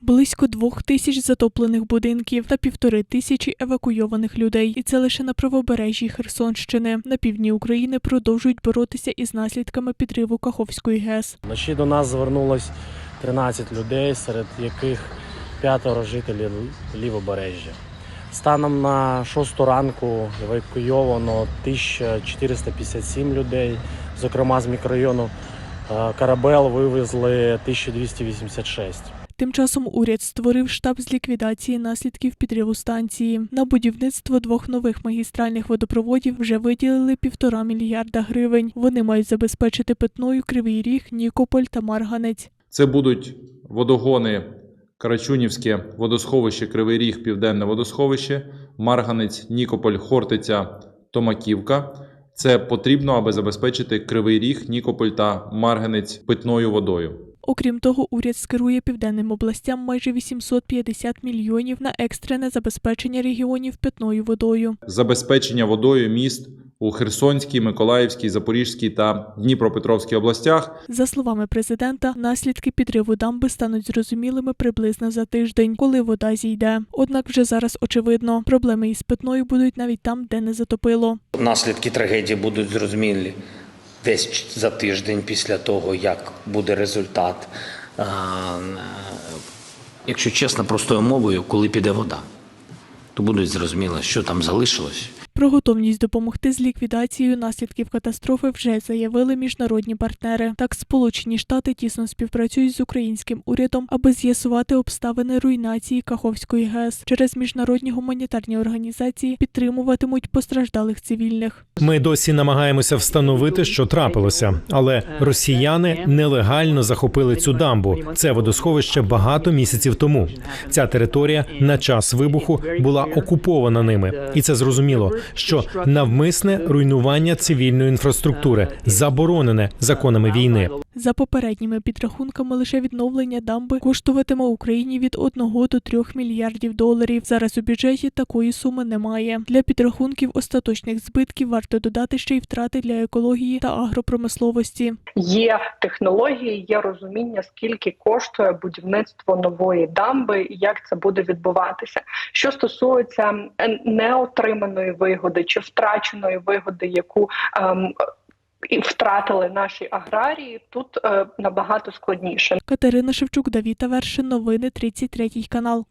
Близько двох тисяч затоплених будинків та півтори тисячі евакуйованих людей. І це лише на правобережжі Херсонщини. На півдні України продовжують боротися із наслідками підриву Каховської ГЕС. Вночі до нас звернулось 13 людей, серед яких п'ятеро жителів лівобережжя. Станом на 6 ранку евакуйовано 1457 людей, зокрема з мікрорайону е, Карабел вивезли 1286. Тим часом уряд створив штаб з ліквідації наслідків підриву станції. На будівництво двох нових магістральних водопроводів вже виділили півтора мільярда гривень. Вони мають забезпечити питною Кривий Ріг, Нікополь та Марганець. Це будуть водогони Карачунівське водосховище Кривий Ріг, Південне водосховище, Марганець, Нікополь, Хортиця, Томаківка. Це потрібно, аби забезпечити Кривий Ріг, Нікополь та Марганець питною водою. Окрім того, уряд скерує південним областям майже 850 мільйонів на екстрене забезпечення регіонів питною водою. Забезпечення водою міст у Херсонській, Миколаївській, Запорізькій та Дніпропетровській областях За словами президента, наслідки підриву дамби стануть зрозумілими приблизно за тиждень, коли вода зійде. Однак вже зараз очевидно, проблеми із питною будуть навіть там, де не затопило. Наслідки трагедії будуть зрозумілі десь за тиждень після того, як буде результат. Якщо чесно, простою мовою, коли піде вода, то буде зрозуміло, що там залишилось. Про готовність допомогти з ліквідацією наслідків катастрофи вже заявили міжнародні партнери. Так, Сполучені Штати тісно співпрацюють з українським урядом, аби з'ясувати обставини руйнації Каховської ГЕС. Через міжнародні гуманітарні організації підтримуватимуть постраждалих цивільних. Ми досі намагаємося встановити, що трапилося, але росіяни нелегально захопили цю дамбу. Це водосховище багато місяців тому. Ця територія на час вибуху була окупована ними, і це зрозуміло, що навмисне руйнування цивільної інфраструктури заборонене законами війни. За попередніми підрахунками, лише відновлення дамби коштуватиме Україні від 1 до 3 мільярдів доларів. Зараз у бюджеті такої суми немає. Для підрахунків остаточних збитків варто додати ще й втрати для екології та агропромисловості. Є технології, є розуміння, скільки коштує будівництво нової дамби і як це буде відбуватися. Що стосується неотриманої вигоди чи втраченої вигоди, яку ем, і втратили наші аграрії, тут е, набагато складніше. Катерина Шевчук, Давіта Вершин, новини 33 канал.